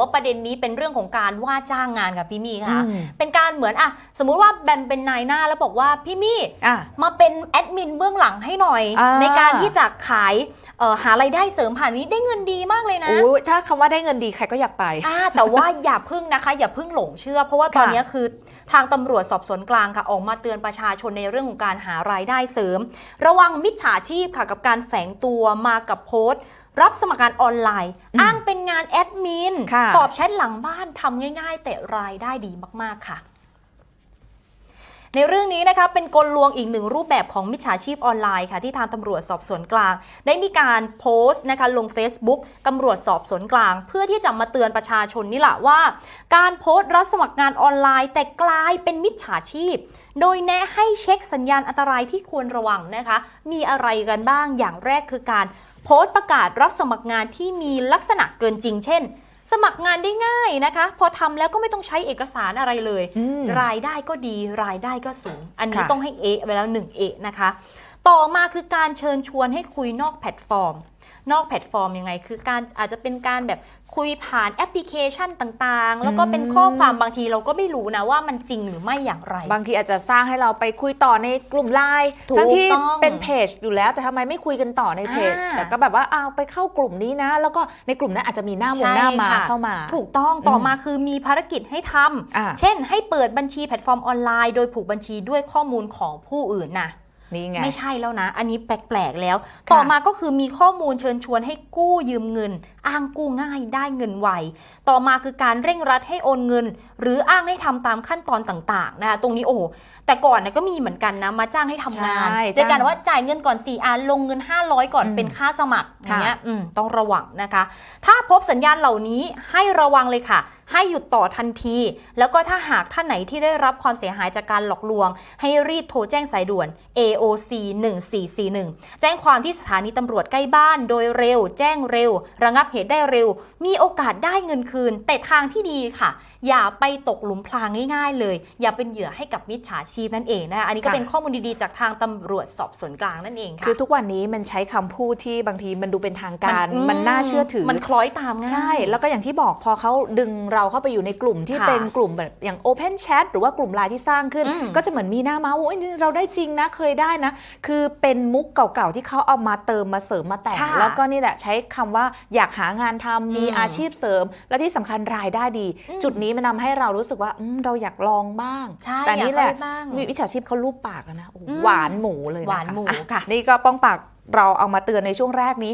ว่าประเด็นนี้เป็นเรื่องของการว่าจ้างงานกับพี่มี่ค่ะอืมเป็นการเหมือนอะสมมุติว่าแบมเป็นนายหน้าแล้วบอกว่าพี่มี่อะมาเป็นแอดมินเบื้องหลังให้หน่อยอ่าในการที่จะขายเอ่อหารายได้เสริมผ่านนี้ได้เงินดีมากเลยนะโอ้ยถ้าคำว่าได้เงินดีใครก็อยากไปอ่าแต่ว่าอย่าพึ่งนะคะ อย่าพึ่งหลงเชื่อ เพราะว่าตอนค่ะนี้คือทางตำรวจสอบสวนกลางค่ะออกมาเตือนประชาชนในเรื่องของการหารายได้เสริม ระวังมิจฉาชีพค่ะกับการแฝงตัวมากับโพสต์ รับสมัครงานออนไลน์อืมอ้างเป็นงานแอดมินค่ะตอบแชทหลังบ้านทำง่าย ๆ แต่รายได้ดีมากๆค่ะ ในเรื่องนี้นะคะเป็นกลลวงอีกหนึ่งรูปแบบของมิจฉาชีพออนไลน์ค่ะที่ทางตำรวจสอบสวนกลาง ได้มีการโพสต์นะคะลง Facebook ตำรวจสอบสวนกลาง เพื่อที่จะมาเตือนประชาชนนี่แหละว่า การโพสต์รับสมัครงานออนไลน์ แต่กลายเป็นมิจฉาชีพ โดยแนะให้เช็คสัญญาณอันตรายที่ควรระวังนะคะ มีอะไรกันบ้างอย่างแรกคือการโพสต์ประกาศรับสมัครงานที่มีลักษณะเกินจริง เช่น สมัครงานได้ง่ายนะคะ พอทำแล้วก็ไม่ต้องใช้เอกสารอะไรเลยอืมรายได้ก็ดีรายได้ก็สูง อันนี้ค่ะต้องให้เอะไปแล้ว1เอะนะคะ ต่อมาคือการเชิญชวนให้คุยนอกแพลตฟอร์ม นอกแพลตฟอร์มยังไง คือการอาจจะเป็นการแบบคุยผ่านแอปพลิเคชันต่างๆ แล้วก็เป็นข้อความบางทีเราก็ไม่รู้นะว่ามันจริงหรือไม่อย่างไร บางทีอาจจะสร้างให้เราไปคุยต่อในกลุ่มไลน์ถูกทั้งที่ต้องเป็นเพจอยู่แล้วแต่ทำไมไม่คุยกันต่อในเพจอ่าแต่ก็แบบว่าอ้าวไปเข้ากลุ่มนี้นะ แล้วก็ในกลุ่มนั้นอาจจะมีหน้ามงใช่หน้ามาค่ะเข้ามา ถูกต้องต่ออมมาคือมีภารกิจให้ทำอ่าเช่น ให้เปิดบัญชีแพลตฟอร์มออนไลน์ โดยผูกบัญชีด้วยข้อมูลของผู้อื่นนะ นี่ไง ไม่ใช่แล้วนะ อันนี้แปลกๆแล้ว ต่อมาก็คือมีข้อมูลเชิญชวนให้กู้ยืมเงินอ้างกู้ง่ายได้เงินไว ต่อมาคือการเร่งรัดให้โอนเงิน หรืออ้างให้ทำตามขั้นตอนต่างๆนะคะตรงนี้โอ้โหแต่ก่อนเนี่ยก็มีเหมือนกันนะมาจ้างให้ทำงานใช่โดยการว่าจ่ายเงินก่อน4อันลงเงิน 500 ก่อนอืมเป็นค่าสมัครอค่ะย่างเงี้ยอืมต้องระวังนะคะ ถ้าพบสัญญาณเหล่านี้ให้ระวังเลยค่ะให้หยุดต่อทันที แล้วก็ถ้าหากท่านไหนที่ได้รับความเสียหายจากการหลอกลวง ให้รีบโทรแจ้งสายด่วน AOC 1441 แจ้งความที่สถานีตำรวจใกล้บ้านโดยเร็ว แจ้งเร็ว ระงับเหตุได้เร็ว มีโอกาสได้เงินคืน แต่ทางที่ดีค่ะ อย่าไปตกหลุมพรางง่ายๆ เลย อย่าเป็นเหยื่อให้กับมิจฉาชีพนั่นเองนะคะอันนี้ก็ค่ะเป็นข้อมูลดีๆจากทางตำรวจสอบสวนกลางนั่นเองค่ะคือทุกวันนี้มันใช้คำพูดที่บางทีมันดูเป็นทางการอืมันน่าเชื่อถือมันคล้อยตามง่ายใช่ แล้วก็อย่างที่บอกพอเขาดึงเราเข้าไปอยู่ในกลุ่มที่ค่ะเป็นกลุ่มแบบอย่าง Open Chat หรือว่ากลุ่มไลน์ที่สร้างขึ้นอืมก็จะเหมือนมีหน้ามาว่าโอ้ยนี่เราได้จริงนะเคยได้นะ คือเป็นมุกเก่าๆที่เขาเอามาเติมมาเสริมมาแต่งค่ะแล้วก็นี่แหละใช้คำว่าอยากหางานทำมีอืมอาชีพเสริม และที่สำคัญรายได้ดีอืมจุดนี้มันทาให้เรารู้สึกว่าอืมเราอยากลองบ้างใช่แต่นี่แหละอยากได้บ้างมีวิชาชีพเขารูปปากแล้วนะโอ้โหอืมหวานหมูเลยนะคะหวานหมูอ่ค่ะ นี่ก็ป้องปากเราเอามาเตือนในช่วงแรกนี้